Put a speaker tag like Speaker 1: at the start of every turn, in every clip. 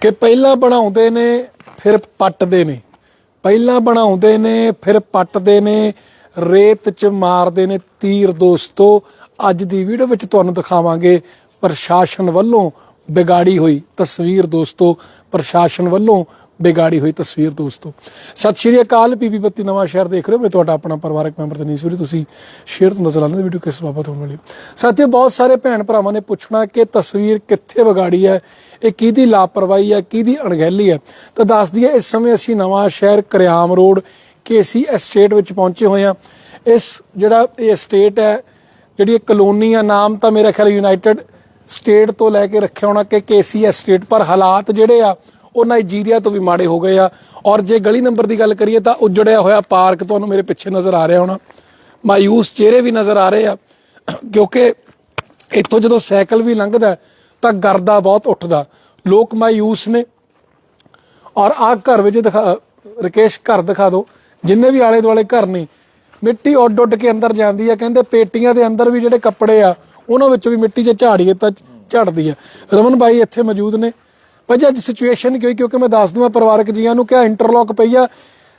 Speaker 1: ਕਿ ਪਹਿਲਾਂ ਬਣਾਉਂਦੇ ਨੇ, ਫਿਰ ਪੱਟਦੇ ਨੇ। ਪਹਿਲਾਂ ਬਣਾਉਂਦੇ ਨੇ, ਫਿਰ ਪੱਟਦੇ ਨੇ। ਰੇਤ 'ਚ ਮਾਰਦੇ ਨੇ ਤੀਰ ਦੋਸਤੋ। ਅੱਜ ਦੀ ਵੀਡੀਓ ਵਿੱਚ ਤੁਹਾਨੂੰ ਦਿਖਾਵਾਂਗੇ ਪ੍ਰਸ਼ਾਸਨ ਵੱਲੋਂ ਵਿਗਾੜੀ ਹੋਈ ਤਸਵੀਰ ਦੋਸਤੋ। ਪ੍ਰਸ਼ਾਸਨ ਵੱਲੋਂ ਬਿਗਾੜੀ ਹੋਈ ਤਸਵੀਰ ਦੋਸਤੋ ਸਤਿ ਸ਼੍ਰੀ ਅਕਾਲ ਪੀਪੀ ਬੱਤੀ ਨਵਾਂ ਸ਼ਹਿਰ ਦੇਖ ਰਹੇ ਹੋ। ਮੈਂ ਤੁਹਾਡਾ ਆਪਣਾ ਪਰਿਵਾਰਕ ਮੈਂਬਰ ਤਨੀਸ਼ ਵੀਰੇ, ਤੁਸੀਂ ਸ਼ੇਅਰ ਤੋਂ ਨਜ਼ਰ ਆਉਂਦੇ ਵੀਡੀਓ ਕਿਸ ਬਾਬਤ ਹੋਣ ਵਾਲੀ ਸਾਥੀਓ, ਬਹੁਤ ਸਾਰੇ ਭੈਣ ਭਰਾਵਾਂ ਨੇ ਪੁੱਛਣਾ ਕਿ ਤਸਵੀਰ ਕਿੱਥੇ ਵਿਗਾੜੀ ਹੈ? ਇਹ ਕਿਹਦੀ ਲਾਪਰਵਾਹੀ ਹੈ? ਕਿਹਦੀ ਅਣਗਹਿਲੀ ਹੈ? ਤਾਂ ਦੱਸ ਦਈਏ, ਇਸ ਸਮੇਂ ਅਸੀਂ ਨਵਾਂ ਸ਼ਹਿਰ ਕਰਿਆਮ ਰੋਡ, ਕੇਸੀ ਐਸਟੇਟ ਵਿੱਚ ਪਹੁੰਚੇ ਹੋਏ ਹਾਂ। ਇਸ ਜਿਹੜਾ ਇਹ ਐਸਟੇਟ ਹੈ, ਜਿਹੜੀ ਇਹ ਕਲੋਨੀ ਆ, ਨਾਮ ਤਾਂ ਮੇਰਾ ਖਿਆਲ ਯੂਨਾਈਟਿਡ ਸਟੇਟ ਤੋਂ ਲੈ ਕੇ ਰੱਖਿਆ ਹੋਣਾ ਕਿ ਕੇਸੀ ਐਸਟੇਟ। ਪਰ ਹਾਲਾਤ ਜਿਹੜੇ ਆ ਉਹ ਨਾਈਜੀਰੀਆ ਤੋਂ ਵੀ ਮਾੜੇ ਹੋ ਗਏ ਆ। ਔਰ ਜੇ ਗਲੀ ਨੰਬਰ ਦੀ ਗੱਲ ਕਰੀਏ ਤਾਂ ਉਜੜਿਆ ਹੋਇਆ ਪਾਰਕ ਤੁਹਾਨੂੰ ਮੇਰੇ ਪਿੱਛੇ ਨਜ਼ਰ ਆ ਰਿਹਾ ਹੋਣਾ। ਮਾਯੂਸ ਚਿਹਰੇ ਵੀ ਨਜ਼ਰ ਆ ਰਹੇ ਆ। ਕਿਉਂਕਿ ਇੱਥੋਂ ਜਦੋਂ ਸਾਈਕਲ ਵੀ ਲੰਘਦਾ, ਤਾਂ ਗਰਦਾ ਬਹੁਤ ਉੱਠਦਾ। ਲੋਕ ਮਾਯੂਸ ਨੇ। ਔਰ ਆ ਘਰ ਵਿੱਚ ਦਿਖਾ, ਰਕੇਸ਼, ਘਰ ਦਿਖਾ ਦਿਓ। ਜਿੰਨੇ ਵੀ ਆਲੇ ਦੁਆਲੇ ਘਰ ਨੇ, ਮਿੱਟੀ ਉੱਡ ਉੱਡ ਕੇ ਅੰਦਰ ਜਾਂਦੀ ਆ। ਕਹਿੰਦੇ ਪੇਟੀਆਂ ਦੇ ਅੰਦਰ ਵੀ ਜਿਹੜੇ ਕੱਪੜੇ ਆ, ਉਹਨਾਂ ਵਿੱਚ ਵੀ ਮਿੱਟੀ 'ਚ ਝਾੜੀਏ ਤਾਂ ਝੜਦੀ ਆ। ਰਮਨ ਬਾਈ ਇੱਥੇ ਮੌਜੂਦ ਨੇ। ਭਾਜੀ ਅੱਜ ਸਿਚੁਏਸ਼ਨ ਕੀ ਹੋਈ? ਕਿਉਂਕਿ ਮੈਂ ਦੱਸ ਦਵਾਂ ਪਰਿਵਾਰਕ ਜੀਆਂ ਨੂੰ ਕਿ ਇੰਟਰਲੌਕ ਪਈ ਆ।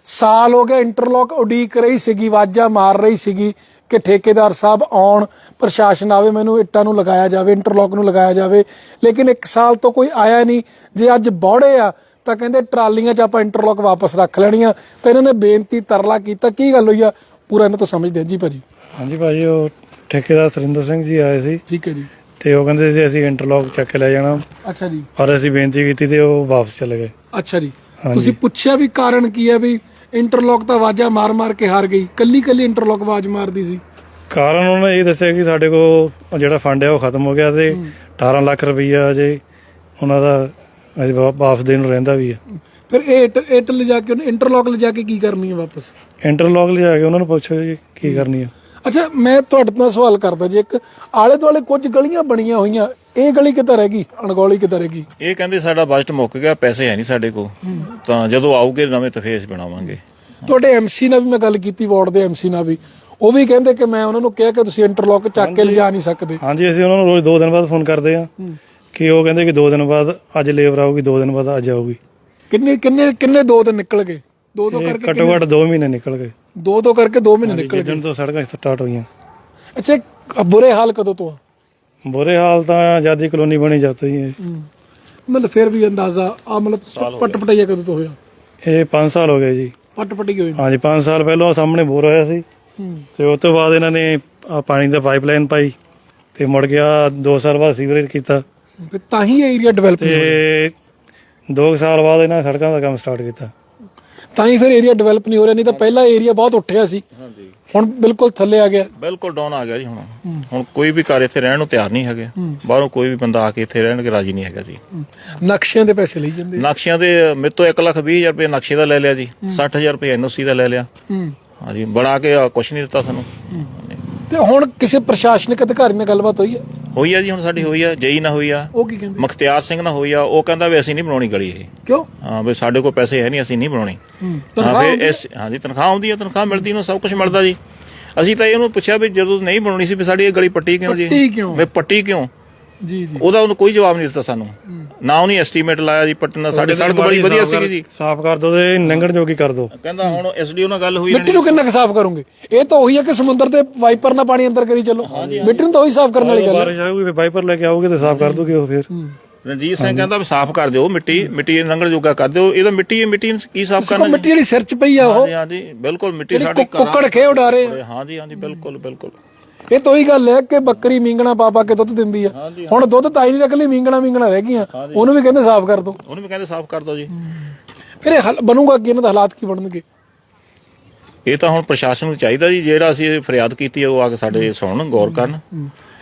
Speaker 1: ਸਾਲ ਹੋ ਗਿਆ ਇੰਟਰਲੌਕ ਉਡੀਕ ਰਹੀ ਸੀਗੀ ਵਾਜਾ ਮਾਰ ਰਹੀ ਸੀਗੀ ਕਿ ਠੇਕੇਦਾਰ ਸਾਹਿਬ ਆਉਣ ਪ੍ਰਸ਼ਾਸਨ ਆਵੇ ਮੈਨੂੰ ਇੱਟਾਂ ਨੂੰ ਲਗਾਇਆ ਜਾਵੇ ਇੰਟਰਲੌਕ ਨੂੰ ਲਗਾਇਆ ਜਾਵੇ। ਲੇਕਿਨ 1 ਸਾਲ ਤੋਂ ਕੋਈ ਆਇਆ ਨਹੀਂ। ਜੇ ਅੱਜ ਬੌੜੇ ਆ ਤਾਂ ਕਹਿੰਦੇ ਟਰਾਲੀਆਂ 'ਚ ਆਪਾਂ ਇੰਟਰਲੌਕ ਵਾਪਸ ਰੱਖ ਲੈਣੀਆਂ। ਤਾਂ ਇਹਨਾਂ ਨੇ ਬੇਨਤੀ ਤਰਲਾ ਕੀਤਾ। ਕੀ ਗੱਲ ਹੋਈ ਆ? ਪੂਰਾ ਇਹਨਾਂ ਤੋਂ ਸਮਝਦੇ ਜੀ ਭਾਜੀ।
Speaker 2: ਹਾਂਜੀ ਭਾਜੀ ਉਹ ਠੇਕੇਦਾਰ ਸਰਿੰਦਰ ਸਿੰਘ ਜੀ ਆਏ ਸੀ।
Speaker 1: ਠੀਕ ਹੈ ਜੀ।
Speaker 2: ਤੇ ਉਹ ਕਹਿੰਦੇ ਸੀ ਅਸੀਂ ਇੰਟਰਲੌਕ ਚੱਕ ਕੇ ਲੈ ਜਾਣਾ।
Speaker 1: ਅੱਛਾ ਜੀ।
Speaker 2: ਪਰ ਅਸੀਂ ਬੇਨਤੀ ਕੀਤੀ ਤੇ ਉਹ ਵਾਪਸ ਚਲੇ ਗਏ।
Speaker 1: ਅੱਛਾ ਜੀ।
Speaker 2: ਹਾਂਜੀ।
Speaker 1: ਤੁਸੀਂ ਪੁੱਛਿਆ ਵੀ ਕਾਰਨ ਕੀ ਹੈ ਵੀ ਇੰਟਰਲੌਕ ਤਾਂ ਆਵਾਜ਼ਾਂ ਮਾਰ-ਮਾਰ ਕੇ ਹਾਰ ਗਈ। ਕੱਲੀ ਕੱਲੀ ਇੰਟਰਲੌਕ ਆਵਾਜ਼ ਮਾਰਦੀ ਸੀ।
Speaker 2: ਕਾਰਨ ਉਹਨਾਂ ਨੇ ਇਹ ਦੱਸਿਆ ਕਿ ਸਾਡੇ ਕੋਲ ਜਿਹੜਾ ਫੰਡ ਹੈ ਉਹ ਖਤਮ ਹੋ ਗਿਆ ਤੇ 18 ਲੱਖ ਰੁਪਈਆ ਜੇ ਉਹਨਾਂ ਦਾ ਅਜੇ ਵਾ- ਵਾਪਸ ਦੇਣ ਨੂੰ ਰਹਿੰਦਾ ਵੀ ਹੈ।
Speaker 1: ਫਿਰ ਇਹ ਇੱਟ ਇੱਟ ਲਿਜਾ ਕੇ ਉਹਨੇ ਇੰਟਰਲੌਕ ਲਿਜਾ ਕੇ ਕੀ ਕਰਨੀ ਹੈ ਵਾਪਸ?
Speaker 2: ਇੰਟਰਲੌਕ ਲਿਜਾ ਕੇ ਉਹਨਾਂ ਨੂੰ ਪੁੱਛੋ ਜੀ ਕੀ ਕਰਨੀ ਹੈ।
Speaker 1: ਅੱਛਾ ਮੈਂ ਤੁਹਾਡੇ ਨਾਲ ਸਵਾਲ ਕਰਦਾ ਜੀ ਇੱਕ ਆਲੇ ਦੁਆਲੇ ਕੁਝ ਗਲੀਆਂ ਬਣੀਆਂ ਹੋਈਆਂ ਇਹ ਗਲੀ ਕਿੱਧਰ ਹੈਗੀ? ਅਣਗੌਲੀ ਕਿੱਧਰ ਹੈਗੀ?
Speaker 3: ਇਹ ਕਹਿੰਦੇ ਸਾਡਾ ਬਜਟ ਮੁੱਕ ਗਿਆ ਪੈਸੇ ਹੈ ਨਹੀਂ ਸਾਡੇ ਕੋਲ। ਤਾਂ ਜਦੋਂ ਆਉਗੇ ਨਵੇਂ ਤਾਂ ਫੇਰ ਅਸੀਂ ਬਣਾਵਾਂਗੇ।
Speaker 1: ਤੁਹਾਡੇ ਐਮਸੀ ਨਾਲ ਵੀ ਮੈਂ ਗੱਲ ਕੀਤੀ ਵਾਰਡ ਦੇ ਐਮਸੀ ਨਾਲ ਵੀ। ਉਹ ਵੀ ਕਹਿੰਦੇ ਕਿ ਮੈਂ ਉਹਨਾਂ ਨੂੰ ਕਿਹਾ ਕਿ ਤੁਸੀਂ ਇੰਟਰਲੌਕ ਚੱਕ ਕੇ ਲਿਜਾ ਨਹੀਂ ਸਕਦੇ।
Speaker 2: ਹਾਂਜੀ ਅਸੀਂ ਉਹਨਾਂ ਨੂੰ ਰੋਜ਼ 2 ਦਿਨ ਬਾਅਦ ਫੋਨ ਕਰਦੇ ਆ ਕਿ ਉਹ ਕਹਿੰਦੇ ਕਿ 2 ਦਿਨ ਬਾਅਦ ਅੱਜ ਲੇਬਰ ਆਊਗੀ 2 ਦਿਨ ਬਾਅਦ ਅੱਜ ਆਊਗੀ।
Speaker 1: ਕਿੰਨੇ ਕਿੰਨੇ ਕਿੰਨੇ ਦੋ ਦਿਨ ਨਿਕਲ ਗਏ? ਦੋ ਦੋ ਕਰਕੇ
Speaker 2: ਘੱਟੋ ਘੱਟ 2 ਮਹੀਨੇ ਨਿਕਲ ਗਏ।
Speaker 1: ਦੋ ਦੋ ਕਰਕੇ ਦੋ ਮਹੀਨੇ ਨਿਕਲ
Speaker 2: ਜਿੱਦਣ ਤੋਂ ਸੜਕਾਂ ਸਟਾਰਟ ਹੋਈਆਂ।
Speaker 1: ਅੱਛਾ ਇਹ ਬੁਰੇ ਹਾਲ ਕਦੋਂ ਤੋਂ ਆ?
Speaker 2: ਬੁਰੇ ਹਾਲ ਤਾਂ ਆਜ਼ਾਦੀ ਕਲੋਨੀ ਬਣੀ ਜਦ ਤੋਂ ਹੀ ਹੈ।
Speaker 1: ਮਤਲਬ ਫਿਰ ਵੀ ਅੰਦਾਜ਼ਾ ਆ ਮਤਲਬ ਪਟ ਪਟਈਆ ਕਦੋਂ ਤੋਂ ਹੋਇਆ
Speaker 2: ਇਹ 5 ਸਾਲ ਹੋ ਗਏ ਜੀ।
Speaker 1: ਪਟ ਪਟਈ ਹੋਈ।
Speaker 2: ਹਾਂਜੀ 5 ਸਾਲ ਪਹਿਲਾਂ ਸਾਹਮਣੇ ਬੋਰ ਹੋਇਆ ਸੀ।
Speaker 1: ਹੂੰ।
Speaker 2: ਤੇ ਉਸ ਤੋਂ ਬਾਅਦ ਇਹਨਾਂ ਨੇ ਆਹ ਪਾਣੀ ਦਾ ਪਾਈਪਲਾਈਨ ਪਾਈ ਤੇ ਮੁੜ ਗਿਆ 2 ਸਾਲ ਬਾਅਦ ਸੀਵਰੇਜ ਕੀਤਾ।
Speaker 1: ਫਿਰ ਤਾਂ ਹੀ ਏਰੀਆ ਡਿਵੈਲਪ
Speaker 2: ਤੇ 2 ਸਾਲ ਬਾਅਦ ਇਹਨਾਂ ਨੇ ਸੜਕਾਂ ਦਾ ਕੰਮ ਸਟਾਰਟ ਕੀਤਾ।
Speaker 1: ਤਾਂ ਹੀ ਫਿਰ ਏਰੀਆ ਡਿਵੈਲਪ ਨਹੀਂ ਹੋ ਰਿਹਾ ਨਹੀਂ ਤਾਂ ਪਹਿਲਾਂ ਏਰੀਆ ਬਹੁਤ ਉੱਠਿਆ ਸੀ।
Speaker 3: ਹਾਂਜੀ।
Speaker 1: ਹੁਣ ਬਿਲਕੁਲ ਥੱਲੇ ਆ ਗਿਆ।
Speaker 3: ਬਿਲਕੁਲ ਡਾਊਨ ਆ ਗਿਆ ਜੀ ਹੁਣ। ਹੁਣ ਕੋਈ ਵੀ ਘਰ ਇੱਥੇ ਰਹਿਣ ਨੂੰ ਤਿਆਰ ਨਹੀਂ ਹੈਗੇ। ਬਾਹਰੋਂ ਕੋਈ ਵੀ ਬੰਦਾ ਆ ਕੇ ਇੱਥੇ ਰਹਿਣ ਕੇ ਰਾਜੀ ਨਹੀਂ ਹੈਗਾ ਜੀ।
Speaker 1: ਨਕਸ਼ਿਆਂ ਦੇ ਪੈਸੇ ਲਈ ਜਾਂਦੇ।
Speaker 3: ਨਕਸ਼ਿਆਂ ਦੇ ਮੇਰੇ ਤੋਂ 1 ਲੱਖ 20 ਹਜ਼ਾਰ ਰੁਪਏ ਨਕਸ਼ੇ ਦਾ ਲੈ ਲਿਆ ਜੀ। 60000 ਰੁਪਏ ਐਨਓਸੀ ਦਾ ਲੈ ਲਿਆ। ਹਾਂਜੀ ਬਣਾ ਕੇ ਕੁਝ ਨਹੀਂ ਦਿੱਤਾ ਸਾਨੂੰ।
Speaker 1: ਤੇ ਹੁਣ ਕਿਸੇ ਪ੍ਰਸ਼ਾਸਨਿਕ ਅਧਿਕਾਰੀ ਨਾਲ ਗੱਲਬਾਤ ਹੋਈ ਹੈ?
Speaker 3: ਹੋਈ ਆ ਜੀ ਹੁਣ ਸਾਡੀ ਹੋਈ ਆ ਜਈ ਨਾ ਹੋਈ ਆ।
Speaker 1: ਉਹ ਕੀ ਕਹਿੰਦੇ?
Speaker 3: ਮੁਖਤਿਆਰ ਸਿੰਘ ਨਾਲ ਹੋਈ ਆ ਉਹ ਕਹਿੰਦਾ ਵੀ ਅਸੀਂ ਨਹੀਂ ਬਣਾਉਣੀ ਗਲੀ ਇਹ।
Speaker 1: ਕਿਉਂ?
Speaker 3: ਹਾਂ ਵੀ ਸਾਡੇ ਕੋਲ ਪੈਸੇ ਹੈ ਨਹੀਂ ਅਸੀਂ ਨਹੀਂ ਬਣਾਉਣੀ।
Speaker 1: ਹੂੰ
Speaker 3: ਵੀ ਇਸ ਹਾਂਜੀ ਤਨਖਾਹ ਆਉਂਦੀ ਹੈ ਤਨਖਾਹ ਮਿਲਦੀ ਨੂੰ ਸਭ ਕੁਝ ਮਿਲਦਾ ਜੀ। ਅਸੀਂ ਤਾਂ ਇਹਨੂੰ ਪੁੱਛਿਆ ਵੀ ਜਦੋਂ ਨਹੀਂ ਬਣਾਉਣੀ ਸੀ ਵੀ ਸਾਡੀ ਇਹ ਗਲੀ ਪੱਟੀ ਕਿਉਂ ਜੀ?
Speaker 1: ਪੱਟੀ ਕਿਉਂ?
Speaker 3: ਵੀ ਪੱਟੀ ਕਿਉਂ?
Speaker 1: ਜੀ ਜੀ।
Speaker 3: ਉਹਦਾ ਉਹਨੂੰ ਕੋਈ ਜਵਾਬ ਨਹੀਂ ਦਿੱਤਾ ਸਾਨੂੰ। ਨਾ ਉਹਨੇ ਐਸਟੀਮੇਟ ਲਾਇਆ ਜੀ ਪੱਟਣ ਸਾਡੀ ਸੜਕ ਬੜੀ ਵਧੀਆ ਸੀਗੀ ਜੀ।
Speaker 2: ਸਾਫ਼ ਕਰ ਦੋ ਤੇ ਲੰਘਣ ਜੋਗੀ ਕਰ ਦੋ।
Speaker 3: ਕਹਿੰਦਾ ਹੁਣ ਐਸਡੀਓ ਨਾਲ ਗੱਲ ਹੋਈ
Speaker 1: ਮਿੱਟੀ ਨੂੰ ਕਿੰਨਾ ਕੁ ਸਾਫ਼ ਕਰੋਗੇ? ਇਹ ਤਾਂ ਉਹੀ ਹੈ ਕਿ ਸਮੁੰਦਰ ਦੇ ਵਾਈਪਰ ਨਾਲ ਪਾਣੀ ਅੰਦਰ ਕਰੀ ਚੱਲੋ। ਮਿੱਟੀ ਨੂੰ ਤਾਂ ਉਹੀ ਸਾਫ਼ ਕਰਨ ਵਾਲੀ ਗੱਲ ਹੈ
Speaker 2: ਬਾਰਿਸ਼ ਆਊਗੀ ਫਿਰ ਵਾਈਪਰ ਲੈ ਕੇ ਆਓਗੇ ਤੇ ਸਾਫ਼ ਕਰ ਦੋਗੇ ਉਹ ਫਿਰ।
Speaker 3: ਰਣਜੀਤ ਸਿੰਘ ਕਹਿੰਦਾ ਵੀ ਸਾਫ਼ ਕਰ ਦਿਓ ਮਿੱਟੀ ਮਿੱਟੀ ਲੰਘਣ ਜੋਗਾ ਕਰ ਦਿਓ। ਇਹ ਤਾਂ ਮਿੱਟੀ ਹੈ ਮਿੱਟੀ ਨੂੰ ਕੀ ਸਾਫ਼ ਕਰਨਾ?
Speaker 1: ਮਿੱਟੀ ਜਿਹੜੀ ਸਿਰ 'ਚ ਪਈ ਆ ਉਹ।
Speaker 3: ਹਾਂਜੀ ਹਾਂਜੀ ਬਿਲਕੁਲ ਮਿੱਟੀ ਸਾਡੇ
Speaker 1: ਕੁੱਕੜ ਖੇ ਉਡਾਰੇ।
Speaker 3: ਹਾਂਜੀ ਹਾਂਜੀ ਬਿਲਕੁਲ ਬਿਲਕੁਲ।
Speaker 1: ਇਹ ਤਾਂ ਉਹੀ ਗੱਲ ਹੈ ਕਿ ਬੱਕਰੀ ਮੀਂਗਣਾ ਪਾ ਪਾ ਕੇ ਦੁੱਧ ਦਿੰਦੀ ਆ। ਹੁਣ ਦੁੱਧ ਤਾਂ ਹੀ ਨਹੀਂ ਰੱਖ ਲਈ ਮੀਂਗਣਾ ਮੀਂਗਣਾ ਰਹਿ ਗਈਆਂ। ਉਹਨੂੰ ਵੀ ਕਹਿੰਦੇ ਸਾਫ਼ ਕਰ ਦੋ।
Speaker 3: ਉਹਨੂੰ ਵੀ ਕਹਿੰਦੇ ਸਾਫ਼ ਕਰ ਦਿਓ ਜੀ।
Speaker 1: ਫਿਰ ਇਹ ਹੱਲ ਬਣੂਗਾ ਅੱਗੇ ਇਹਨਾਂ ਦਾ ਹਾਲਾਤ ਕੀ ਬਣਨਗੇ?
Speaker 3: ਇਹ ਤਾਂ ਹੁਣ ਪ੍ਰਸ਼ਾਸਨ ਨੂੰ ਚਾਹੀਦਾ ਜੀ ਜਿਹੜਾ ਅਸੀਂ ਇਹ ਫਰਿਆਦ ਕੀਤੀ ਹੈ ਉਹ ਆ ਕੇ ਸਾਡੇ ਸੁਣਨ ਗੌਰ ਕਰਨ।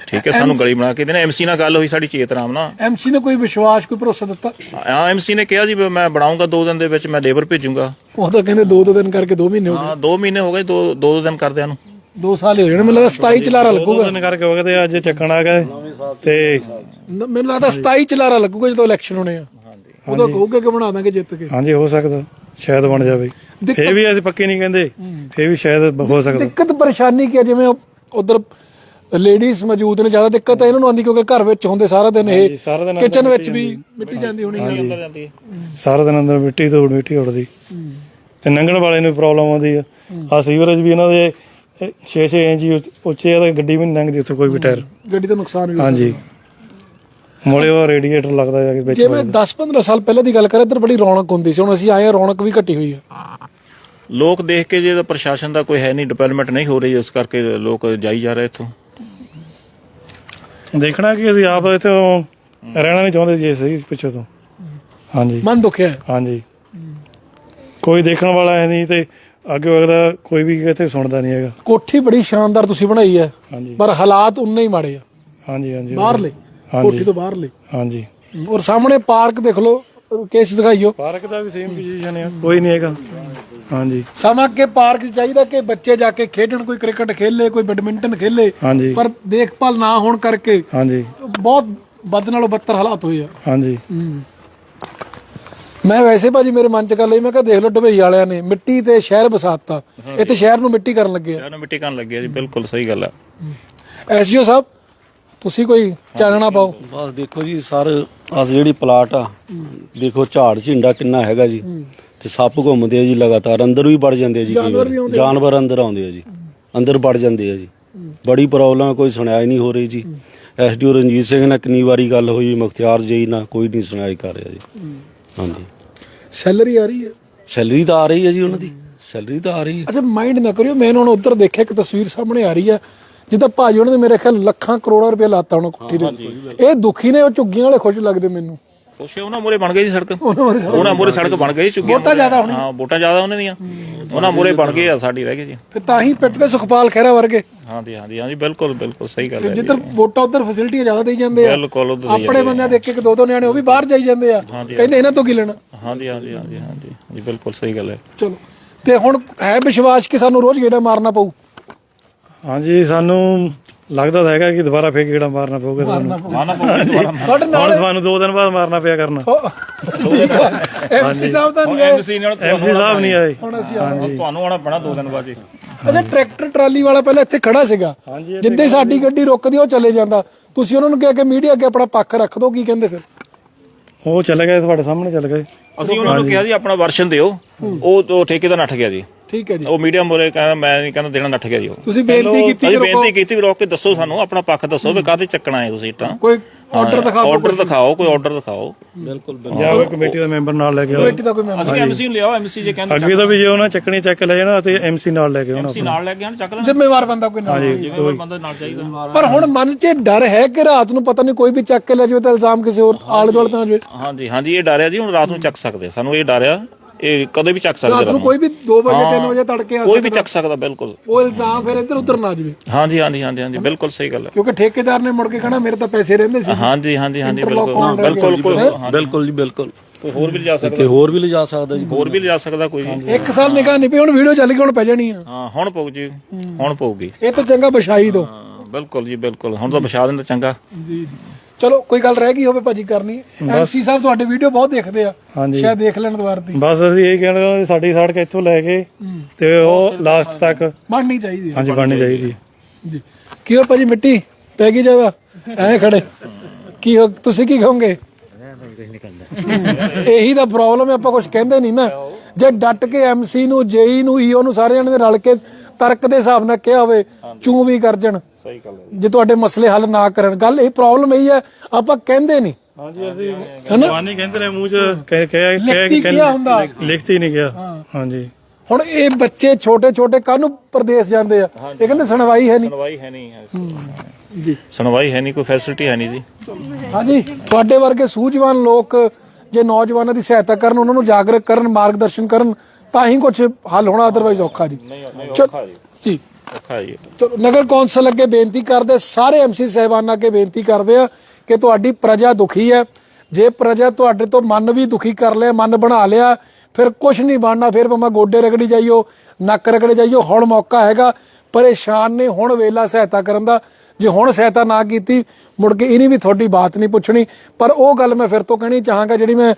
Speaker 3: ਠੀਕ ਹੈ ਸਾਨੂੰ ਗਲੀ ਬਣਾ ਕੇ ਦੇਣਾ। ਐਮਸੀ ਨਾਲ ਗੱਲ ਹੋਈ ਸਾਡੀ ਚੇਤਰਾਮ ਨਾਲ।
Speaker 1: ਐਮਸੀ ਨੇ ਕੋਈ ਵਿਸ਼ਵਾਸ ਕੋਈ ਭਰੋਸਾ ਦਿੱਤਾ?
Speaker 3: ਆ ਐਮਸੀ ਨੇ ਕਿਹਾ ਜੀ ਵੀ ਮੈਂ ਬਣਾਉਂਗਾ ਦੋ ਦਿਨ ਦੇ ਵਿੱਚ ਮੈਂ ਲੇਬਰ ਭੇਜੂੰਗਾ।
Speaker 1: ਉਹ ਤਾਂ ਕਹਿੰਦੇ ਦੋ ਦੋ ਦਿਨ ਕਰਕੇ ਦੋ ਮਹੀਨੇ ਹੋ
Speaker 3: ਹਾਂ 2 ਮਹੀਨੇ ਹੋ ਗਏ ਦੋ ਦੋ ਦੋ ਦਿਨ ਕਰਦਿਆਂ ਨੂੰ।
Speaker 1: ਗਏ ਦੋ ਸਾਲ ਹੀ ਹੋ ਜਾਣੇ ਮੈਨੂੰ ਲੱਗਦਾ 27 ਚ ਲਾਰਾ ਲੱਗੂਗਾ।
Speaker 2: ਦਿਨ ਕਰਕੇ ਵਗਦੇ ਅੱਜ ਚੱਕਣ ਆ ਗਏ ਤੇ
Speaker 1: ਨ- ਮੈਨੂੰ ਲੱਗਦਾ 27 ਚ ਲਾਰਾ ਲੱਗੂਗਾ ਜਦੋਂ ਇਲੈਕਸ਼ਨ ਹੋਣੇ ਆ। ਉਦੋਂ ਕਹੋਗੇ ਕਿ ਬਣਾ ਦਾਂਗੇ ਜਿੱਤ ਕੇ।
Speaker 2: ਹਾਂਜੀ ਹੋ ਸਕਦਾ ਸ਼ਾਇਦ ਬਣ ਜਾਵੇ। ਫੇਰ ਵੀ ਅਸੀਂ ਪੱਕੇ ਨਹੀਂ ਕਹਿੰਦੇ ਫੇਰ ਵੀ ਸ਼ਾਇਦ ਹੋ ਸਕਦਾ।
Speaker 1: ਦਿੱਕਤ ਪਰੇਸ਼ਾਨੀ ਕੀ ਹੈ ਜਿਵੇਂ ਉਧਰ ਲੇਡੀਜ਼ ਮੌਜੂਦ ਨੇ ਜ਼ਿਆਦਾ ਦਿੱਕਤ ਤਾਂ ਇਹਨਾਂ ਨੂੰ ਆਉਂਦੀ ਕਿਉਂਕਿ ਘਰ ਵਿੱਚ ਹੁੰਦੇ ਸਾਰਾ ਦਿਨ ਇਹ
Speaker 2: ਸਾਰਾ ਦਿਨ
Speaker 1: ਕਿਚਨ ਵਿੱਚ ਵੀ ਮਿੱਟੀ ਜਾਂਦੀ ਹੋਣੀ ਆ।
Speaker 3: ਅੰਦਰ ਜਾਂਦੀ ਹੈ।
Speaker 2: ਸਾਰਾ ਦਿਨ ਅੰਦਰ ਮਿੱਟੀ ਧੂੜ ਮਿੱਟੀ ਉੱਡਦੀ। ਤੇ ਲੰਘਣ ਵਾਲੇ ਨੂੰ ਪ੍ਰੋਬਲਮ ਆਉਂਦੀ ਆ। ਆ ਸੀਵਰੇਜ ਵੀ ਇਹਨਾਂ ਦੇ 6-6 ਇੰਚ ਹੀ ਉੱਚ- ਆ ਤੇ ਗੱਡੀ ਵੀ ਨਹੀਂ ਲੰਘਦੀ ਉੱਥੇ ਕੋਈ ਵੀ ਟਾਇਰ।
Speaker 1: ਗੱਡੀ ਦਾ ਨੁਕਸਾਨ ਵੀ
Speaker 2: ਹਾਂਜੀ। ਮੋਲੇ ਉਹ ਰੇਡੀਏਟਰ ਲੱਗਦਾ ਜਾ ਕੇ ਵਿੱਚ
Speaker 1: ਜੇ ਮੈਂ 10-15 ਸਾਲ ਪਹਿਲਾਂ ਦੀ ਗੱਲ ਕਰਾਂ ਇੱਧਰ ਬੜੀ ਰੌਣਕ ਹੁੰਦੀ ਸੀ ਹੁਣ ਅਸੀਂ ਆਏ ਹਾਂ, ਰੌਣਕ ਵੀ ਘਟੀ ਹੋਈ ਆ
Speaker 3: ਲੋਕ ਦੇਖ ਕੇ ਜੇ ਤਾਂ ਪ੍ਰਸ਼ਾਸਨ ਦਾ ਕੋਈ ਹੈ ਨਹੀਂ ਡਿਵੈਲਪਮੈਂਟ ਨਹੀਂ ਹੋ ਰਹੀ ਉਸ ਕਰਕੇ ਲੋਕ ਜਾਈ ਜਾ ਰਹੇ ਇੱਥੋਂ।
Speaker 2: ਦੇਖਣਾ ਕਿ ਅਸੀਂ ਆਪ ਇੱਥੇ ਰਹਿਣਾ ਨਹੀਂ ਚਾਹੁੰਦੇ ਜੀ ਅਸੀਂ ਪਿੱਛੇ ਤੋਂ। ਹਾਂਜੀ।
Speaker 1: ਮਨ ਦੁਖਿਆ ਹੈ।
Speaker 2: ਹਾਂਜੀ। ਕੋਈ ਦੇਖਣ ਵਾਲਾ ਹੈ ਨਹੀਂ ਤੇ ਅੱਗੇ ਅਗਲਾ ਕੋਈ ਵੀ ਇੱਥੇ ਸੁਣਦਾ ਨਹੀਂ ਹੈਗਾ।
Speaker 1: ਕੋਠੀ ਬੜੀ ਸ਼ਾਨਦਾਰ ਤੁਸੀਂ ਬਣਾਈ ਹੈ
Speaker 2: ਹਾਂਜੀ।
Speaker 1: ਪਰ ਹਾਲਾਤ ਉਨੇ ਹੀ ਮਾੜੇ ਆ।
Speaker 2: ਹਾਂਜੀ ਹਾਂਜੀ।
Speaker 1: ਬਾਹਰਲੇ। ਕੋਠੀ ਤੋਂ ਬਾਹਰਲੇ।
Speaker 2: ਹਾਂਜੀ।
Speaker 1: ਔਰ ਸਾਹਮਣੇ ਪਾਰਕ ਦੇਖ ਲਓ ਕੇਸ ਦਿਖਾਈਓ।
Speaker 2: ਪਾਰਕ ਦਾ ਵੀ ਸੇਮ ਪੋਜੀਸ਼ਨ ਹੈ ਕੋਈ ਨਹੀਂ ਹੈਗਾ। ਹਾਂਜੀ।
Speaker 1: ਸਮਾਂ ਕੇ ਪਾਰਕ ਚਾਹੀਦਾ ਕਿ ਬੱਚੇ ਜਾ ਕੇ ਖੇਡਣ ਕੋਈ ਕ੍ਰਿਕਟ ਖੇਲੇ ਕੋਈ ਬੈਡਮਿੰਟਨ ਖੇਲੇ।
Speaker 2: ਹਾਂਜੀ।
Speaker 1: ਪਰ ਦੇਖਭਾਲ ਨਾ ਹੋਣ ਕਰਕੇ
Speaker 2: ਹਾਂਜੀ।
Speaker 1: ਬਹੁਤ ਵੱਧ ਨਾਲੋਂ ਬੱਤਰ ਹਾਲਾਤ ਹੋਏ ਆ।
Speaker 2: ਹਾਂਜੀ।
Speaker 1: ਮੈਂ ਵੈਸੇ ਭਾਜੀ ਮੇਰੇ ਮਨ 'ਚ ਗੱਲ ਆਈ ਮੈਂ ਕਿਹਾ ਦੇਖ ਲਓ ਡਬਈ ਵਾਲਿਆਂ ਨੇ ਮਿੱਟੀ ਤੇ ਸ਼ਹਿਰ ਬਸਾਤਾ ਇੱਥੇ ਸ਼ਹਿਰ ਨੂੰ ਮਿੱਟੀ ਕਰਨ ਲੱਗੇ ਆ।
Speaker 3: ਯਾਰ ਮਿੱਟੀ ਕਰਨ ਲੱਗਿਆ ਜੀ ਬਿਲਕੁਲ ਸਹੀ ਗੱਲ ਹੈ
Speaker 1: ਐਸਜੀਓ ਸਾਹਿਬ ਤੁਸੀਂ ਕੋਈ ਚਾਨਣਾ ਪਾਓ?
Speaker 4: ਬਸ ਦੇਖੋ ਜੀ ਸਰ ਅਸ ਜਿਹੜੀ ਪਲਾਟ ਆ ਦੇਖੋ ਝਾੜ ਝਿੰਡਾ ਕਿੰਨਾ ਹੈਗਾ ਜੀ। ਤੇ ਸੱਪ ਘੁੰਮਦੇ ਆ ਜੀ ਲਗਾਤਾਰ ਅੰਦਰ ਵੀ ਵੜ ਜਾਂਦੇ ਆ ਜੀ ਕਈ ਵਾਰੀ। ਜਾਨਵਰ ਅੰਦਰ ਆਉਂਦੇ ਆ ਜੀ। ਅੰਦਰ ਵੜ ਜਾਂਦੇ ਆ ਜੀ। ਬੜੀ ਪ੍ਰੋਬਲਮ ਕੋਈ ਸੁਣਾਈ ਨਹੀਂ ਹੋ ਰਹੀ ਜੀ। ਐਸਡੀਓ ਰਣਜੀਤ ਸਿੰਘ ਨਾਲ ਕਿੰਨੀ ਵਾਰੀ ਗੱਲ ਹੋਈ ਮੁਖਤਿਆਰ ਜੀ ਨਾਲ ਕੋਈ ਨਹੀਂ ਸੁਣਾਈ ਕਰ ਰਿਹਾ ਜੀ। ਹਾਂਜੀ।
Speaker 1: ਸੈਲਰੀ ਆ ਰਹੀ ਹੈ।
Speaker 4: ਸੈਲਰੀ ਤਾਂ ਆ ਰਹੀ ਹੈ ਜੀ ਉਹਨਾਂ ਦੀ। ਸੈਲਰੀ ਤਾਂ ਆ ਰਹੀ ਹੈ।
Speaker 1: ਅੱਛਾ ਮਾਈਂਡ ਨਾ ਕਰਿਓ ਮੈਂ ਹੁਣ ਉੱਧਰ ਦੇਖਿਆ ਇੱਕ ਤਸਵੀਰ ਸਾਹਮਣੇ ਆ ਰਹੀ ਹੈ ਜਿੱਦਾਂ ਭਾਜੀ ਉਹਨਾਂ ਨੇ ਮੇਰੇ ਖਿਆਲ ਲੱਖਾਂ ਕਰੋੜਾਂ ਰੁਪਏ ਲਾਤਾ ਉਹਨਾਂ ਕੋਠੀ ਦੇ। ਇਹ ਦੁਖੀ ਨੇ ਉਹ ਝੁੱਗੀਆਂ ਵਾਲੇ ਖੁਸ਼ ਲੱਗਦੇ ਮੈਨੂੰ।
Speaker 3: ਕੁਛ ਉਹਨਾਂ ਮੂਰੇ ਬਣ ਗਈ ਜੀ ਸੜਕ। ਉਹਨਾਂ ਮੂਰੇ ਸੜਕ ਬਣ ਗਈ। ਚੁੱਕੀ।
Speaker 1: ਵੋਟਾਂ ਜ਼ਿਆਦਾ ਹੋਣੀਆਂ।
Speaker 3: ਹਾਂ ਵੋਟਾਂ ਜ਼ਿਆਦਾ ਉਹਨਾਂ ਦੀਆਂ। ਉਹਨਾਂ ਮੂਰੇ ਬਣ ਗਏ ਆ ਸਾਡੀ ਰਹਿ ਗਈ ਜੀ।
Speaker 1: ਫਿਰ ਤਾਂ ਹੀ ਪਿੱਟ ਤੇ ਸੁਖਪਾਲ ਖਹਿਰਾ ਵਰਗੇ।
Speaker 3: ਹਾਂਜੀ ਹਾਂਜੀ ਹਾਂਜੀ ਬਿਲਕੁਲ ਬਿਲਕੁਲ ਸਹੀ ਗੱਲ ਹੈ
Speaker 1: ਜਿੱਧਰ ਵੋਟਾਂ ਉੱਧਰ ਫੈਸਿਲਿਟੀਆਂ ਜ਼ਿਆਦਾ ਦੇਈ ਜਾਂਦੇ ਆ।
Speaker 3: ਬਿਲਕੁਲ ਉਧਰ
Speaker 1: ਆਪਣੇ ਬੰਦਿਆਂ ਦੇ ਇੱਕ ਇੱਕ ਦੋ ਦੋ ਨਿਆਣੇ ਉਹ ਵੀ ਬਾਹਰ ਜਾਈ ਜਾਂਦੇ ਆ। ਕਹਿੰਦੇ ਇਹਨਾਂ ਤੋਂ ਕੀ ਲੈਣਾ?
Speaker 3: ਹਾਂਜੀ ਹਾਂਜੀ ਹਾਂਜੀ ਹਾਂਜੀ ਜੀ ਬਿਲਕੁਲ ਸਹੀ ਗੱਲ ਹੈ।
Speaker 1: ਚਲੋ। ਤੇ ਹੁਣ ਹੈ ਵਿਸ਼ਵਾਸ ਕਿ ਸਾਨੂੰ ਰੋਜ਼ ਗੇੜਾ ਮਾਰਨਾ ਪਊ?
Speaker 2: ਹਾਂਜੀ ਸਾਨੂੰ ਲੱਗਦਾ ਤਾਂ ਹੈਗਾ ਕਿ ਦੁਬਾਰਾ ਫੇਰ ਗੇੜਾ ਮਾਰਨਾ ਪਊਗਾ ਸਾਨੂੰ
Speaker 1: ਤੁਹਾਡੇ ਨਾਲ
Speaker 2: ਹੁਣ ਸਾਨੂੰ ਦੋ ਦਿਨ ਬਾਅਦ ਮਾਰਨਾ ਪਿਆ ਕਰਨਾ।
Speaker 1: ਐਮਸੀ ਸਾਹਿਬ ਤਾਂ ਨਹੀਂ ਆਏ।
Speaker 3: ਐਮਸੀ ਨੇ
Speaker 2: ਐਮਸੀ ਸਾਹਿਬ ਨਹੀਂ ਆਏ।
Speaker 1: ਹੁਣ ਅਸੀਂ ਆ
Speaker 3: ਤੁਹਾਨੂੰ ਆਉਣਾ ਪੈਣਾ ਦੋ ਦਿਨ ਬਾਅਦ ਜੀ।
Speaker 1: ਅੱਛਾ ਟਰੈਕਟਰ ਟਰਾਲੀ ਵਾਲਾ ਪਹਿਲਾਂ ਇੱਥੇ ਖੜਾ ਸੀਗਾ। ਜਿੱਦੇ ਸਾਡੀ ਗੱਡੀ ਰੁਕਦੀ ਉਹ ਚਲੇ ਜਾਂਦਾ। ਤੁਸੀਂ ਉਹਨਾਂ ਨੂੰ ਕਿਹਾ ਕਿ ਮੀਡੀਆ ਅੱਗੇ ਆਪਣਾ ਪੱਖ ਰੱਖ ਦਿਓ ਕੀ ਕਹਿੰਦੇ ਫਿਰ?
Speaker 2: ਉਹ ਚਲੇ ਗਏ ਤੁਹਾਡੇ ਸਾਹਮਣੇ ਚਲੇ ਗਏ।
Speaker 3: ਅਸੀਂ ਉਹਨਾਂ ਨੂੰ ਕਿਹਾ ਜੀ ਆਪਣਾ ਵਰਸ਼ਨ ਦਿਓ। ਉਹ ਉਹ ਠੇਕੇਦਾਰ ਨੱਠ ਗਿਆ ਜੀ।
Speaker 1: ਠੀਕ ਹੈ ਜੀ।
Speaker 3: ਉਹ ਮੀਡੀਆ ਮੋਰੇ ਕਹਿੰਦਾ ਮੈਂ ਨਹੀਂ ਕਹਿੰਦਾ ਦੇਣਾ ਨੱਠ ਗਿਆ ਜੀ ਉਹ।
Speaker 1: ਤੁਸੀਂ ਬੇਨਤੀ ਕੀਤੀ ਕਿ
Speaker 3: ਬੇਨਤੀ ਕੀਤੀ ਵੀ ਰੋਕ ਕੇ ਦੱਸੋ ਸਾਨੂੰ ਆਪਣਾ ਪੱਖ ਦੱਸੋ ਵੀ ਕਾਹਦੇ ਚੱਕਣਾ ਹੈ ਤੁਸੀਂ ਇੱਟਾਂ।
Speaker 1: ਕੋਈ ਆਰਡਰ ਦਿਖਾਓ
Speaker 3: ਆਰਡਰ ਦਿਖਾਓ ਕੋਈ ਆਰਡਰ ਦਿਖਾਓ।
Speaker 4: ਬਿਲਕੁਲ
Speaker 2: ਜਾਂ ਕੋਈ ਕਮੇਟੀ ਦਾ ਮੈਂਬਰ ਨਾਲ ਲੈ ਕੇ ਆਓ।
Speaker 1: ਕਮੇਟੀ ਦਾ ਕੋਈ ਮੈਂਬਰ।
Speaker 3: ਅਸੀਂ ਐਮਸੀ ਨੂੰ ਲਿਆਓ ਐਮਸੀ ਜੇ ਕਹਿੰਦੇ
Speaker 2: ਅੱਗੇ ਤਾਂ ਵੀ ਜੇ ਉਹਨਾਂ ਚੱਕਣੀ ਚੱਕ ਲੈ ਜਾਣਾ ਤੇ ਐਮਸੀ ਨਾਲ ਲੈ ਕੇ ਆਉਣਾ
Speaker 3: ਐਮਸੀ ਨਾਲ ਲੈ ਕੇ ਆਣ ਚੱਕ ਲੈਣ।
Speaker 1: ਜ਼ਿੰਮੇਵਾਰ ਬੰਦਾ ਕੋਈ ਨਾ
Speaker 3: ਜਿਵੇਂ ਹੋਰ ਬੰਦਾ ਨਾਲ ਚਾਹੀਦਾ।
Speaker 1: ਪਰ ਹੁਣ ਮਨ 'ਚ ਡਰ ਹੈ ਕਿ ਰਾਤ ਨੂੰ ਪਤਾ ਨਹੀਂ ਕੋਈ ਵੀ ਚੱਕ ਕੇ ਲੈ ਜਾਵੇ ਤਾਂ ਇਲਜ਼ਾਮ ਕਿਸੇ ਹੋਰ ਆਲੇ ਦੁਆਲੇ ਤਾਂ ਜਾਵੇ।
Speaker 3: ਹਾਂਜੀ ਹਾਂਜੀ ਇਹ ਡਰਿਆ ਜੀ ਹੁਣ ਰਾਤ ਨੂੰ ਚੱਕ ਸਕਦੇ ਸਾਨੂੰ ਇਹ ਡਰਿਆ ਇਹ ਕਦੇ ਵੀ ਚੱਕ ਸਕਦੇ
Speaker 1: ਰਾਤ ਨੂੰ ਕੋਈ ਵੀ 2 ਵਜੇ 3 ਵਜੇ ਤੜਕੇ ਆ
Speaker 3: ਕੋਈ ਵੀ ਚੱਕ ਸਕਦਾ ਬਿਲਕੁਲ।
Speaker 1: ਉਹ ਇਲਜ਼ਾਮ ਫਿਰ ਇੱਧਰ ਉੱਧਰ ਨਾ ਜਾਵੇ
Speaker 3: ਹਾਂਜੀ ਹਾਂਜੀ ਹਾਂਜੀ ਹਾਂਜੀ ਬਿਲਕੁਲ ਸਹੀ ਗੱਲ ਹੈ।
Speaker 1: ਕਿਉਂਕਿ ਠੇਕੇਦਾਰ ਨੇ ਮੁੜ ਕੇ ਕਹਣਾ ਮੇਰੇ ਤਾਂ ਪੈਸੇ ਰਹਿੰਦੇ ਸੀ।
Speaker 3: ਹਾਂਜੀ ਹਾਂਜੀ ਹਾਂਜੀ
Speaker 1: Interlock
Speaker 3: ਬਿਲਕੁਲ।
Speaker 1: ਹੋਣ
Speaker 3: ਬਿਲਕੁਲ ਕੋਈ
Speaker 4: ਬਿਲਕੁਲ ਜੀ ਬਿਲਕੁਲ।
Speaker 3: ਕੋਈ ਹੋਰ ਵੀ ਲਿਜਾ ਸਕਦਾ?
Speaker 4: ਤੇ ਹੋਰ ਵੀ ਲਿਜਾ ਸਕਦਾ ਜੀ।
Speaker 3: ਹੋਰ ਵੀ ਲਿਜਾ ਸਕਦਾ ਕੋਈ? ਵੀ
Speaker 1: ਇੱਕ ਸਾਲ ਨਿਗਾਹ ਨਹੀਂ ਪਈ ਹੁਣ ਵੀਡੀਓ ਚੱਲ ਗਈ ਹੁਣ ਪੈ ਜਾਣੀ ਆ।
Speaker 3: ਹਾਂ ਹੁਣ ਪਊ ਜੀ ਹੁਣ ਪਊਗੀ।
Speaker 1: ਇਹ ਤਾਂ ਚੰਗਾ ਬਛਾਈ ਦੋ।
Speaker 3: ਹਾਂ, ਬਿਲਕੁਲ ਜੀ ਬਿਲਕੁਲ। ਹੁਣ ਤਾਂ ਵਿਛਾ ਦਿੰਦਾ ਚੰਗਾ।
Speaker 1: ਜੀ ਜੀ। ਚਲੋ ਕੋਈ ਗੱਲ ਰਹਿ ਗਈ ਹੋਵੇ ਭਾਜੀ ਕਰਨੀ। ਐਮਸੀ ਸਾਹਿਬ ਤੁਹਾਡੇ ਵੀਡੀਓ ਬਹੁਤ ਦੇਖਦੇ ਆ।
Speaker 2: ਹਾਂਜੀ।
Speaker 1: ਸ਼ਾਇਦ ਦੇਖ ਲੈਣ ਦੁਬਾਰ ਦੀ
Speaker 2: ਬਸ ਅਸੀਂ ਇਹ ਕਹਿਣਾ ਕਿ ਸਾਡੀ ਸੜਕ ਇੱਥੋਂ ਲੈ ਕੇ ਤੇ ਉਹ ਲਾਸਟ ਤੱਕ
Speaker 1: ਬਣਨੀ ਚਾਹੀਦੀ ਹੈ।
Speaker 2: ਹਾਂਜੀ ਬਣਨੀ ਚਾਹੀਦੀ
Speaker 1: ਜੀ। ਕੀ ਹੋ ਭਾਜੀ ਮਿੱਟੀ ਪੈ ਗਈ ਜਾਵਾ ਐ ਖੜੇ। ਕੀ ਹੋ ਤੁਸੀਂ ਕੀ ਕਹੋਗੇ? ਇਹੀ ਤਾਂ ਪ੍ਰੋਬਲਮ ਹੈ ਆਪਾਂ ਕੁਝ ਕਹਿੰਦੇ ਨਹੀਂ ਨਾ। ਜੇ ਡਟ ਕੇ ਐਮਸੀ ਨੂੰ ਜੇਈ ਨੂੰ ਈਓ ਨੂੰ ਸਾਰਿਆਂ ਨੇ ਰਲ ਕੇ ਤਰਕ ਦੇ ਹਿਸਾਬ ਨਾਲ ਕਿਹਾ ਹੋਵੇ ਚੂ ਵੀ ਕਰ ਜਾਣ।
Speaker 3: ਸਹੀ ਗੱਲ ਹੈ
Speaker 1: ਜੇ। ਤੁਹਾਡੇ ਮਸਲੇ ਹੱਲ ਨਾ ਕਰਨ। ਗੱਲ ਇਹ ਪ੍ਰੋਬਲਮ ਇਹੀ ਹੈ ਆਪਾਂ ਕਹਿੰਦੇ ਨਹੀਂ।
Speaker 2: ਹਾਂਜੀ ਅਸੀਂ ਜਵਾਨੀ ਕਹਿੰਦੇ ਨੇ ਮੂੰਹ 'ਚ ਕਹਿ ਕਹਿ
Speaker 1: ਲਿਖਤੀ ਕਿਹਾ ਹੁੰਦਾ।
Speaker 2: ਲਿਖਤੀ ਨਹੀਂ ਗਿਆ ਹਾਂਜੀ।
Speaker 1: ਹੁਣ ਇਹ ਬੱਚੇ ਛੋਟੇ ਛੋਟੇ ਕਾਹਨੂੰ ਪ੍ਰਦੇਸ਼ ਜਾਂਦੇ ਆ। ਇਹ ਕਹਿੰਦੇ ਸੁਣਵਾਈ ਹੈ ਨਹੀਂ।
Speaker 3: ਸੁਣਵਾਈ ਹੈ ਨਹੀਂ
Speaker 1: ਜੀ।
Speaker 3: ਸੁਣਵਾਈ ਹੈ ਨਹੀਂ ਕੋਈ ਫੈਸਿਲਿਟੀ ਹੈ ਨਹੀਂ ਜੀ।
Speaker 1: ਹਾਂਜੀ। ਤੁਹਾਡੇ ਵਰਗੇ ਸੂਝਵਾਨ ਲੋਕ ਜੇ ਨੌਜਵਾਨਾਂ ਦੀ ਸਹਾਇਤਾ ਕਰਨ ਉਹਨਾਂ ਨੂੰ ਜਾਗਰੂਕ ਕਰਨ ਮਾਰਗਦਰਸ਼ਨ ਕਰਨ ਤਾਂ ਹੀ ਕੁਝ ਹੱਲ ਹੋਣਾ ਅਦਰਵਾਈਜ਼ ਔਖਾ ਜੀ। ਜੀ।
Speaker 3: ਔਖਾ ਜੀ।
Speaker 1: ਚਲੋ ਨਗਰ ਕੌਂਸਲ ਅੱਗੇ ਬੇਨਤੀ ਕਰਦੇ ਸਾਰੇ ਐਮਸੀ ਸਹਿਬਾਨਾਂ ਅੱਗੇ ਬੇਨਤੀ ਕਰਦੇ ਆ ਕਿ ਤੁਹਾਡੀ ਪ੍ਰਜਾ ਦੁਖੀ ਹੈ। ਜੇ ਪ੍ਰਜਾ ਤੁਹਾਡੇ ਤੋਂ ਮਨ ਵੀ ਦੁਖੀ ਕਰ ਲਿਆ ਮਨ ਬਣਾ ਲਿਆ ਫਿਰ ਕੁਝ ਨਹੀਂ ਬਣਨਾ, ਫਿਰ ਭਾਵੇਂ ਗੋਡੇ ਰਗੜੀ ਜਾਈਓ, ਨੱਕ ਰਗੜੇ ਜਾਈਓ, ਹੁਣ ਮੌਕਾ ਹੈਗਾ। ਪਰੇਸ਼ਾਨ ਨੇ ਹੁਣ ਵੇਲਾ ਸਹਾਇਤਾ ਕਰਨ ਦਾ। ਜੇ ਹੁਣ ਸਹਾਇਤਾ ਨਾ ਕੀਤੀ, ਮੁੜ ਕੇ ਇਹਨੇ ਵੀ ਤੁਹਾਡੀ ਬਾਤ ਨਹੀਂ ਪੁੱਛਣੀ। ਪਰ ਉਹ ਗੱਲ ਮੈਂ ਫਿਰ ਤੋਂ ਕਹਿਣੀ ਚਾਹਾਂਗਾ, ਜਿਹੜੀ ਮੈਂ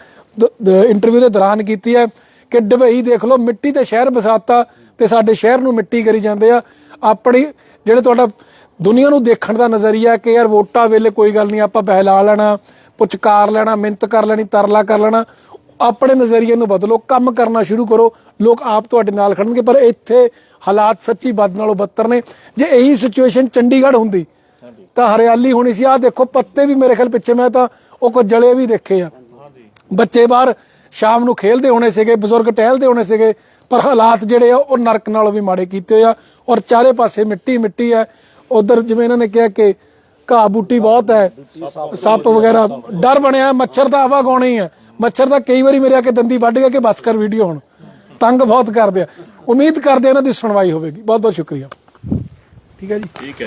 Speaker 1: ਇੰਟਰਵਿਊ ਦੇ ਦੌਰਾਨ ਕੀਤੀ ਹੈ, ਕਿ ਡਬਈ ਦੇਖ ਲਓ, ਮਿੱਟੀ ਤੇ ਸ਼ਹਿਰ ਬਸਾਤਾ ਤੇ ਸਾਡੇ ਸ਼ਹਿਰ ਨੂੰ ਮਿੱਟੀ ਕਰੀ ਜਾਂਦੇ ਆ। ਆਪਣੀ, ਜਿਹੜੇ ਤੁਹਾਡਾ ਦੁਨੀਆ ਨੂੰ ਦੇਖਣ ਦਾ ਨਜ਼ਰੀਆ ਕਿ ਯਾਰ ਵੋਟਾਂ ਵੇਲੇ ਕੋਈ ਗੱਲ ਨਹੀਂ, ਆਪਾਂ ਬਹਿਲਾ ਲੈਣਾ, ਪੁਚਕਾਰ ਲੈਣਾ, ਮਿੰਤ ਕਰ ਲੈਣੀ, ਤਰਲਾ ਕਰ ਲੈਣਾ। ਆਪਣੇ ਨਜ਼ਰੀਏ ਨੂੰ ਬਦਲੋ, ਕੰਮ ਕਰਨਾ ਸ਼ੁਰੂ ਕਰੋ। ਲੋਕ ਆਪ ਤੁਹਾਡੇ ਨਾਲ ਖੜਨਗੇ, ਪਰ ਇੱਥੇ ਹਾਲਾਤ ਸੱਚੀ ਵੱਧ ਨਾਲੋਂ ਬੱਤਰ ਨੇ। ਜੇ ਇਹੀ ਸਿਚੁਏਸ਼ਨ ਚੰਡੀਗੜ੍ਹ ਹੁੰਦੀ, ਤਾਂ ਹਰਿਆਲੀ ਹੋਣੀ ਸੀ। ਆਹ ਦੇਖੋ, ਪੱਤੇ ਵੀ ਮੇਰੇ ਖਿਆਲ ਪਿੱਛੇ, ਮੈਂ ਤਾਂ ਉਹ ਕੋ ਜਲੇ ਵੀ ਦੇਖੇ ਆ। ਬੱਚੇ ਬਾਹਰ ਸ਼ਾਮ ਨੂੰ ਖੇਲਦੇ ਹੋਣੇ ਸੀਗੇ, ਬਜ਼ੁਰਗ ਟਹਿਲਦੇ ਹੋਣੇ ਸੀਗੇ, ਪਰ ਹਾਲਾਤ ਜਿਹੜੇ ਆ, ਉਹ ਨਰਕ ਨਾਲੋਂ ਵੀ ਮਾੜੇ ਕੀਤੇ ਹੋਏ ਆ। ਔਰ ਚਾਰੇ ਪਾਸੇ ਮਿੱਟੀ ਮਿੱਟੀ ਹੈ ਉਧਰ ਜਿਵੇਂ ਇਹਨਾਂ ਨੇ ਕਿਹਾ ਕਿ ਘਾਹ ਬੂਟੀ ਬਹੁਤ ਹੈ। ਸੱਪ ਵਗੈਰਾ। ਡਰ ਬਣਿਆ ਮੱਛਰ ਦਾ ਹਵਾ ਗਾਉਣਾ ਹੀ ਹੈ। ਮੱਛਰ ਦਾ ਕਈ ਵਾਰੀ ਮੇਰੇ ਆ ਕੇ ਦੰਦੀ ਵੱਢ ਗਿਆ ਕਿ ਬਸ ਕਰ ਵੀਡੀਓ ਹੁਣ। ਤੰਗ ਬਹੁਤ ਕਰਦੇ ਆ। ਉਮੀਦ ਕਰਦੇ ਆ ਇਹਨਾਂ ਦੀ ਸੁਣਵਾਈ ਹੋਵੇਗੀ। ਬਹੁਤ ਬਹੁਤ ਸ਼ੁਕਰੀਆ। ਠੀਕ ਹੈ ਜੀ। ਠੀਕ ਹੈ।